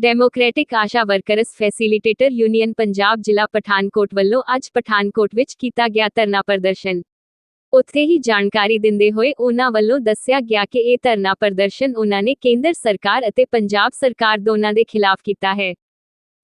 Democratic Asha workers facilitator union Punjab ਜ਼ਿਲ੍ਹਾ ਪਠਾਨਕੋਟ ਵੱਲੋਂ ਅੱਜ ਪਠਾਨਕੋਟ ਵਿੱਚ ਕੀਤਾ ਗਿਆ ਧਰਨਾ ਪ੍ਰਦਰਸ਼ਨ। ਉੱਥੇ ਹੀ ਜਾਣਕਾਰੀ ਦਿੰਦੇ ਹੋਏ ਉਹਨਾਂ ਵੱਲੋਂ ਦੱਸਿਆ ਗਿਆ ਕਿ ਇਹ ਧਰਨਾ ਪ੍ਰਦਰਸ਼ਨ ਉਹਨਾਂ ਨੇ ਕੇਂਦਰ ਸਰਕਾਰ ਅਤੇ ਪੰਜਾਬ ਸਰਕਾਰ ਦੋਨਾਂ ਦੇ ਖਿਲਾਫ ਕੀਤਾ ਹੈ।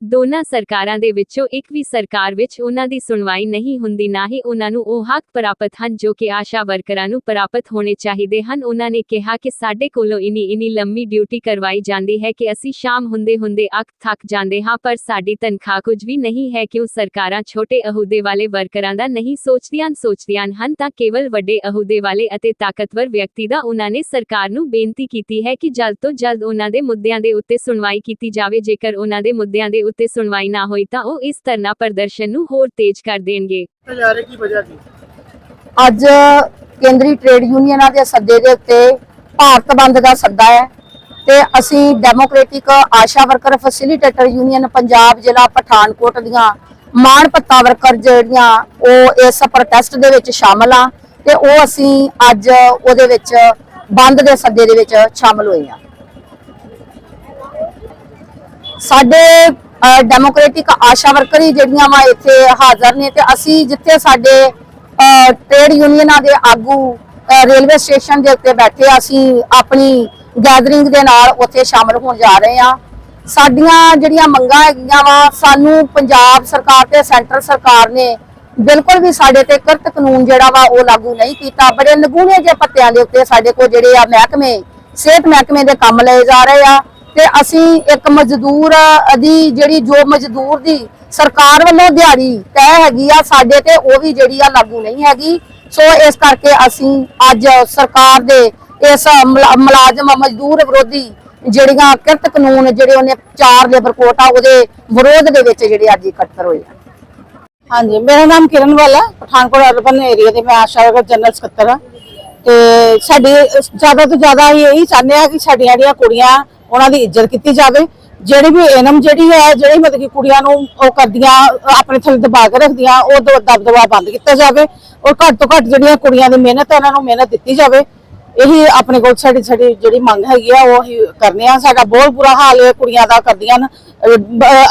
ਦੋਨਾਂ ਸਰਕਾਰਾਂ ਦੇ ਵਿੱਚੋਂ ਇੱਕ ਵੀ ਸਰਕਾਰ ਵਿੱਚ ਉਹਨਾਂ ਦੀ ਸੁਣਵਾਈ ਨਹੀਂ ਹੁੰਦੀ, ਨਾ ਹੀ ਉਹਨਾਂ ਨੂੰ ਉਹ ਹੱਕ ਪ੍ਰਾਪਤ ਹਨ ਜੋ ਕਿ ਆਸ਼ਾ ਵਰਕਰਾਂ ਨੂੰ ਪ੍ਰਾਪਤ ਹੋਣੇ ਚਾਹੀਦੇ ਹਨ। ਉਹਨਾਂ ਨੇ ਕਿਹਾ ਕਿ ਸਾਡੇ ਕੋਲੋਂ ਇਨੀ ਇਨੀ ਲੰਮੀ ਡਿਊਟੀ ਕਰਵਾਈ ਜਾਂਦੀ ਹੈ ਕਿ ਅਸੀਂ ਸ਼ਾਮ ਹੁੰਦੇ ਹੁੰਦੇ ਅੱਕ ਥੱਕ ਜਾਂਦੇ ਹਾਂ, ਪਰ ਸਾਡੀ ਤਨਖਾਹ ਕੁਝ ਵੀ ਨਹੀਂ ਹੈ। ਕਿਉਂ ਸਰਕਾਰਾਂ ਛੋਟੇ ਅਹੁਦੇ ਵਾਲੇ ਵਰਕਰਾਂ ਦਾ ਨਹੀਂ ਸੋਚਦੀਆਂ ਸੋਚਦੀਆਂ ਹਨ, ਤਾਂ ਕੇਵਲ ਵੱਡੇ ਅਹੁਦੇ ਵਾਲੇ ਅਤੇ ਤਾਕਤਵਰ ਵਿਅਕਤੀ ਦਾ ਉਹਨਾਂ ਨੇ ਸਰਕਾਰ ਨੂੰ ਬੇਨਤੀ ਕੀਤੀ ਹੈ ਕਿ ਜਲਦ ਤੋਂ ਜਲਦ ਉਹਨਾਂ ਦੇ ਮੁੱਦਿਆਂ ਦੇ ਉੱਤੇ ਸੁਣਵਾਈ ਕੀਤੀ ਜਾਵੇ। ਜੇਕਰ ਉਹਨਾਂ ਦੇ ਮੁੱਦਿਆਂ ਦੇ ਉੱਤੇ ਸੁਣਵਾਈ ਨਾ ਹੋਈ ਤਾਂ ਉਹ ਇਸ ਧਰਨਾ ਪ੍ਰਦਰਸ਼ਨ ਨੂੰ ਹੋਰ ਤੇਜ਼ ਕਰ ਦੇਣਗੇ। ਕੀ ਵਜ੍ਹਾ ਅੱਜ ਕੇਂਦਰੀ ਟ੍ਰੇਡ ਯੂਨੀਅਨਾਂ ਦੇ ਸੱਦੇ ਦੇ ਉੱਤੇ ਭਾਰਤ ਬੰਦ ਦਾ ਸੱਦਾ ਹੈ ਤੇ ਅਸੀਂ democratic Asha worker facilitator union Punjab ਜ਼ਿਲ੍ਹਾ ਪਠਾਨਕੋਟ ਦੀਆਂ ਮਾਣ ਪੱਤਾ ਵਰਕਰ ਜਿਹੜੀਆਂ ਉਹ ਇਸ ਪ੍ਰੋਟੈਸਟ ਦੇ ਵਿੱਚ ਸ਼ਾਮਲ ਆ ਤੇ ਉਹ ਅਸੀਂ ਅੱਜ ਉਹਦੇ ਵਿੱਚ ਬੰਦ ਦੇ ਸੱਦੇ ਦੇ ਵਿੱਚ ਸ਼ਾਮਲ ਹੋਏ ਆ। ਸਾਡੇ ਡੈਮੋਕ੍ਰੈਟਿਕ ਆਸ਼ਾ ਵਰਕਰ ਹੀ ਜਿਹੜੀਆਂ ਵਾ ਇੱਥੇ ਹਾਜ਼ਰ ਨੇ ਤੇ ਅਸੀਂ ਜਿੱਥੇ ਸਾਡੇ ਟ੍ਰੇਡ ਯੂਨੀਅਨਾਂ ਦੇ ਆਗੂ ਰੇਲਵੇ ਸਟੇਸ਼ਨ ਦੇ ਉੱਤੇ ਬੈਠੇ ਅਸੀਂ ਆਪਣੀ ਗੈਦਰਿੰਗ ਦੇ ਨਾਲ ਉੱਥੇ ਸ਼ਾਮਲ ਹੋਣ ਜਾ ਰਹੇ ਆ। ਸਾਡੀਆਂ ਜਿਹੜੀਆਂ ਮੰਗਾਂ ਹੈਗੀਆਂ ਵਾ, ਸਾਨੂੰ ਪੰਜਾਬ ਸਰਕਾਰ ਤੇ ਸੈਂਟਰ ਸਰਕਾਰ ਨੇ ਬਿਲਕੁਲ ਵੀ ਸਾਡੇ ਤੇ ਕਰਤ ਕਾਨੂੰਨ ਜਿਹੜਾ ਵਾ ਉਹ ਲਾਗੂ ਨਹੀਂ ਕੀਤਾ। ਬੜੇ ਨਗੂਣੇ ਜਿਹੇ ਪੱਤਿਆਂ ਦੇ ਉੱਤੇ ਸਾਡੇ ਕੋਲ ਜਿਹੜੇ ਆ ਮਹਿਕਮੇ, ਸਿਹਤ ਮਹਿਕਮੇ ਦੇ ਕੰਮ ਲਏ ਜਾ ਰਹੇ ਆ। ਤੇ ਅਸੀਂ ਇੱਕ ਮਜ਼ਦੂਰ ਦੀ ਜਿਹੜੀ ਜੋ ਮਜ਼ਦੂਰ ਦੀ ਸਰਕਾਰ ਵੱਲੋਂ ਦਿਹਾੜੀ ਤੈਅ ਹੈਗੀ ਆ ਸਾਡੇ ਤੇ, ਉਹ ਵੀ ਜਿਹੜੀ ਆ ਲਾਗੂ ਨਹੀਂ ਹੈਗੀ। ਸੋ ਇਸ ਕਰਕੇ ਅਸੀਂ ਅੱਜ ਸਰਕਾਰ ਦੇ ਇਸ ਮੁਲਾਜ਼ਮ ਮਜ਼ਦੂਰ ਵਿਰੋਧੀ ਜਿਹੜੀਆਂ ਕਿਰਤ ਕਾਨੂੰਨ ਜਿਹੜੇ ਉਹਨੇ ਚਾਰ ਲੇਬਰ ਕੋਟ ਆ, ਉਹਦੇ ਵਿਰੋਧ ਦੇ ਵਿੱਚ ਜਿਹੜੇ ਅੱਜ ਇਕੱਤਰ ਹੋਏ ਆ। ਹਾਂਜੀ, ਮੇਰਾ ਨਾਮ ਕਿਰਨ ਵਾਲਾ ਪਠਾਨਕੋਟ ਅਰਬਨ ਏਰੀਆ ਦੇ, ਮੈਂ ਆਸ਼ਾ ਵਰਕਰ ਜਨਰਲ ਸਕੱਤਰ ਹਾਂ ਤੇ ਸਾਡੀ, ਜ਼ਿਆਦਾ ਤੋਂ ਜ਼ਿਆਦਾ ਅਸੀਂ ਇਹੀ ਚਾਹੁੰਦੇ ਆ ਕਿ ਸਾਡੀਆਂ ਜਿਹੜੀਆਂ ਕੁੜੀਆਂ ਉਹਨਾਂ ਦੀ ਇੱਜ਼ਤ ਕੀਤੀ ਜਾਵੇ। ਜਿਹੜੀ ਵੀ ਇਨਮ ਜਿਹੜੀ ਹੈ, ਜਿਹੜੀ ਮਤਲਬ ਕਿ ਕੁੜੀਆਂ ਨੂੰ ਉਹ ਕਰਦੀਆਂ, ਆਪਣੇ ਥੱਲੇ ਦਬਾ ਕੇ ਰੱਖਦੀਆਂ, ਉਹ ਦਬਦਬਾ ਬੰਦ ਕੀਤਾ ਜਾਵੇ। ਔਰ ਘੱਟ ਤੋਂ ਘੱਟ ਜਿਹੜੀਆਂ ਕੁੜੀਆਂ ਦੀ ਮਿਹਨਤ ਹੈ, ਉਹਨਾਂ ਨੂੰ ਮਿਹਨਤ ਦਿੱਤੀ ਜਾਵੇ। ਇਹੀ ਆਪਣੇ ਕੋਲ ਸਾਡੀ ਸਾਡੀ ਜਿਹੜੀ ਮੰਗ ਹੈਗੀ ਆ, ਉਹ ਅਸੀਂ ਕਰਨੇ ਆ। ਸਾਡਾ ਬਹੁਤ ਬੁਰਾ ਹਾਲ ਹੈ ਕੁੜੀਆਂ ਦਾ ਕਰਦੀਆਂ ਹਨ।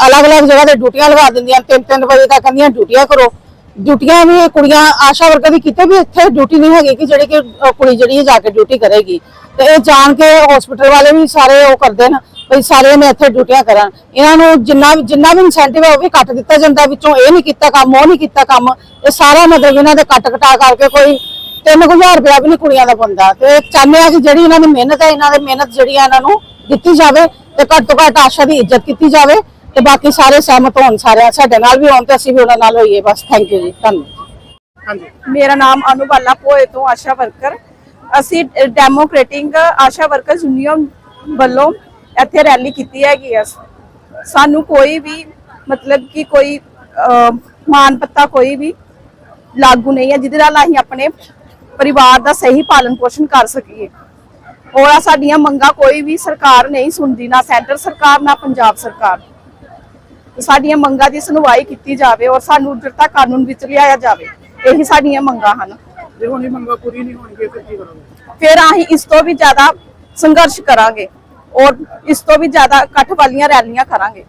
ਅਲੱਗ-ਅਲੱਗ ਜਗ੍ਹਾ ਤੇ ਡਿਊਟੀਆਂ ਲਗਾ ਦਿੰਦੀਆਂ ਤਿੰਨ ਤਿੰਨ ਵਜੇ ਤੱਕ ਕਹਿੰਦੀਆਂ, ਡਿਊਟੀਆਂ ਕਰੋ। ਡਿਊਟੀਆਂ ਵੀ ਕੁੜੀਆਂ ਆਸ਼ਾ ਵਰਕਰ ਦੀ ਕਿਤੇ ਵੀ ਇੱਥੇ ਡਿਊਟੀ ਨਹੀਂ ਹੈਗੀ ਕਿ ਜਿਹੜੀ ਕਿ ਕੁੜੀ ਜਿਹੜੀ ਜਾ ਕੇ ਡਿਊਟੀ ਕਰੇਗੀ। ਤੇ ਇਹ ਜਾਣ ਕੇ ਹਸਪੀਟਲ ਵਾਲੇ ਵੀ ਸਾਰੇ ਉਹ ਕਰਦੇ ਨੇ ਵੀ ਸਾਰੇ ਨੇ ਇੱਥੇ ਡਿਊਟੀਆਂ ਕਰਨ ਇਹਨਾਂ ਨੂੰ ਜਿੰਨਾ ਵੀ ਜਿੰਨਾ ਵੀ ਇਨਸੈਂਟਿਵ ਹੈ ਉਹ ਵੀ ਕੱਟ ਦਿੱਤਾ ਜਾਂਦਾ, ਵਿੱਚੋਂ ਇਹ ਨਹੀਂ ਕੀਤਾ ਕੰਮ, ਉਹ ਨਹੀਂ ਕੀਤਾ ਕੰਮ। ਇਹ ਸਾਰਾ ਮਤਲਬ ਇਹਨਾਂ ਦੇ ਕੱਟ ਕਟਾ ਕਰਕੇ ਕੋਈ 3000 ਰੁਪਇਆ ਵੀ ਨਹੀਂ ਕੁੜੀਆਂ ਦਾ ਬੰਦਾ ਤੇ ਚਾਹੁੰਦੇ ਆ ਕਿ ਜਿਹੜੀ ਇਹਨਾਂ ਦੀ ਮਿਹਨਤ ਹੈ, ਇਹਨਾਂ ਦੀ ਮਿਹਨਤ ਜਿਹੜੀ ਹੈ ਇਹਨਾਂ ਨੂੰ ਦਿੱਤੀ ਜਾਵੇ ਤੇ ਘੱਟ ਤੋਂ ਘੱਟ ਆਸ਼ਾ ਦੀ ਇੱਜ਼ਤ ਕੀਤੀ ਜਾਵੇ। ਤੇ ਬਾਕੀ ਸਾਰੇ ਸਹਿਮਤ ਹੋਣ ਸਾਰੇ ਸਾਡੇ ਨਾਲ ਵੀ ਹੋਣ ਤੇ ਅਸੀਂ ਵੀ ਉਹਨਾਂ ਨਾਲ ਹੋਈਏ ਬਸ ਥੈਂਕ ਯੂ ਜੀ ਧੰਨਵਾਦ। ਹਾਂਜੀ। ਮੇਰਾ ਨਾਮ ਅਨੁਬਾਲਾ ਪੋਏ ਤੋਂ ਆਸ਼ਾ ਵਰਕਰ। ਅਸੀਂ ਡੈਮੋਕ੍ਰੇਟਿਕ ਆਸ਼ਾ ਵਰਕਰਸ ਯੂਨੀਅਨ ਵੱਲੋਂ ਇੱਥੇ ਰੈਲੀ ਕੀਤੀ ਹੈਗੀ ਆ। ਸਾਨੂੰ ਕੋਈ ਵੀ ਮਤਲਬ ਕਿ ਕੋਈ ਮਾਨ ਪੱਤਾ ਕੋਈ ਵੀ ਲਾਗੂ ਨਹੀਂ ਹੈ ਜਿਹਦੇ ਨਾਲ ਅਸੀਂ ਆਪਣੇ ਪਰਿਵਾਰ ਦਾ ਸਹੀ ਪਾਲਣ ਪੋਸ਼ਣ ਕਰ ਸਕੀਏ। ਔਰ ਆਹ ਸਾਡੀਆਂ ਮੰਗਾਂ ਕੋਈ ਵੀ ਸਰਕਾਰ ਨਹੀਂ ਸੁਣਦੀ ਨਾ ਸੈਂਟਰ ਸਰਕਾਰ ਨਾ ਪੰਜਾਬ ਸਰਕਾਰ। ਸਾਡੀਆਂ ਮੰਗਾਂ ਦੀ ਸੁਣਵਾਈ ਕੀਤੀ ਜਾਵੇ ਔਰ ਸਾਨੂੰ ਜਨਤਾ ਕਾਨੂੰਨ ਵਿੱਚ ਲਿਆਇਆ ਜਾਵੇ ਇਹੀ ਸਾਡੀਆਂ ਮੰਗਾਂ ਹਨ। ਜੇ ਹੁਣ ਇਹ ਮੰਗਾਂ ਪੂਰੀ ਨਹੀਂ ਹੋਣਗੀਆਂ ਫਿਰ ਕੀ ਕਰੋਗੇ? ਫਿਰ ਅਸੀਂ ਇਸ ਤੋਂ ਵੀ ਜ਼ਿਆਦਾ ਸੰਘਰਸ਼ ਕਰਾਂਗੇ ਔਰ ਇਸ ਤੋਂ ਵੀ ਜ਼ਿਆਦਾ ਇਕੱਠ ਵਾਲੀਆਂ ਰੈਲੀਆਂ ਕਰਾਂਗੇ।